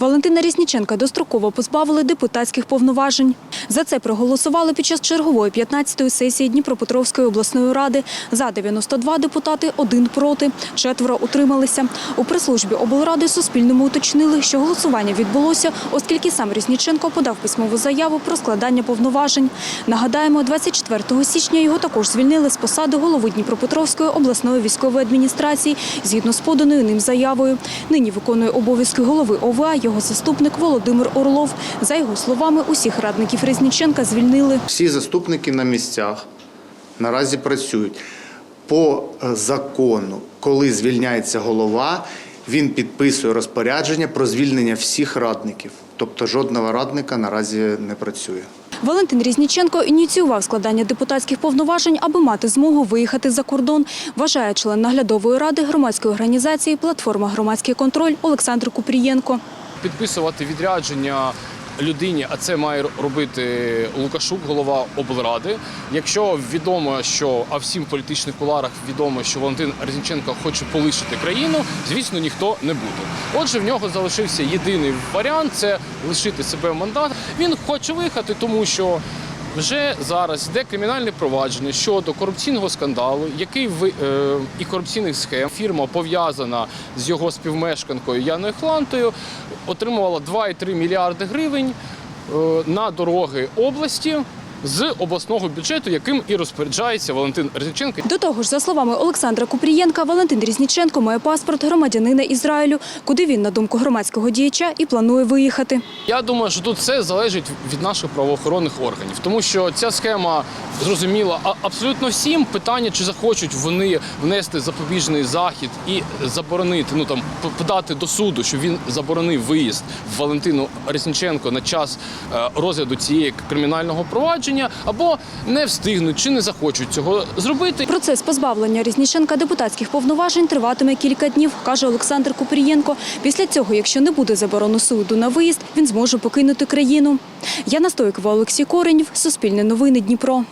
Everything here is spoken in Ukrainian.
Валентина Різніченка достроково позбавили депутатських повноважень. За це проголосували під час чергової 15-ї сесії Дніпропетровської обласної ради. За 92 депутати, один проти, четверо утрималися. У прес-службі облради Суспільному уточнили, що голосування відбулося, оскільки сам Різніченко подав письмову заяву про складання повноважень. Нагадаємо, 24 січня його також звільнили з посади голови Дніпропетровської обласної військової адміністрації згідно з поданою ним заявою. Нині виконує обов'язки голови ОВА його заступник Володимир Орлов. За його словами, усіх радників Різніченка звільнили. Всі заступники на місцях наразі працюють. По е, закону, коли звільняється голова, він підписує розпорядження про звільнення всіх радників. Тобто жодного радника наразі не працює. Валентин Різніченко ініціював складання депутатських повноважень, аби мати змогу виїхати за кордон, вважає член наглядової ради громадської організації «Платформа громадський контроль» Олександр Купрієнко. Підписувати відрядження людині, а це має робити Лукашук, голова облради. Якщо відомо, що а всім в політичних куларах відомо, що Валентин Резніченко хоче полишити країну, звісно, ніхто не буде. Отже, в нього залишився єдиний варіант це лишити себе мандат. Він хоче виїхати, тому що. Вже зараз йде кримінальне провадження щодо корупційного скандалу, який ви е, і корупційних схем. Фірма пов'язана з його співмешканкою Яною Хлантою, отримувала 2,3 мільярди гривень е, на дороги області з обласного бюджету, яким і розпоряджається Валентин Резніченко. До того ж, за словами Олександра Купрієнка, Валентин Різніченко має паспорт громадянина Ізраїлю, куди він, на думку громадського діяча, і планує виїхати. Я думаю, що тут все залежить від наших правоохоронних органів, тому що ця схема зрозуміла а- абсолютно всім. Питання, чи захочуть вони внести запобіжний захід і заборонити, ну там подати до суду, що він заборонив виїзд Валентину Резніченко на час е, розгляду цієї кримінального провадження, або не встигнуть чи не захочуть цього зробити. Процес позбавлення Різніченка депутатських повноважень триватиме кілька днів, каже Олександр Купрієнко. Після цього, якщо не буде заборону суду на виїзд, він зможе покинути країну. Яна Стойкова, Олексій Коренів, Суспільне новини, Дніпро.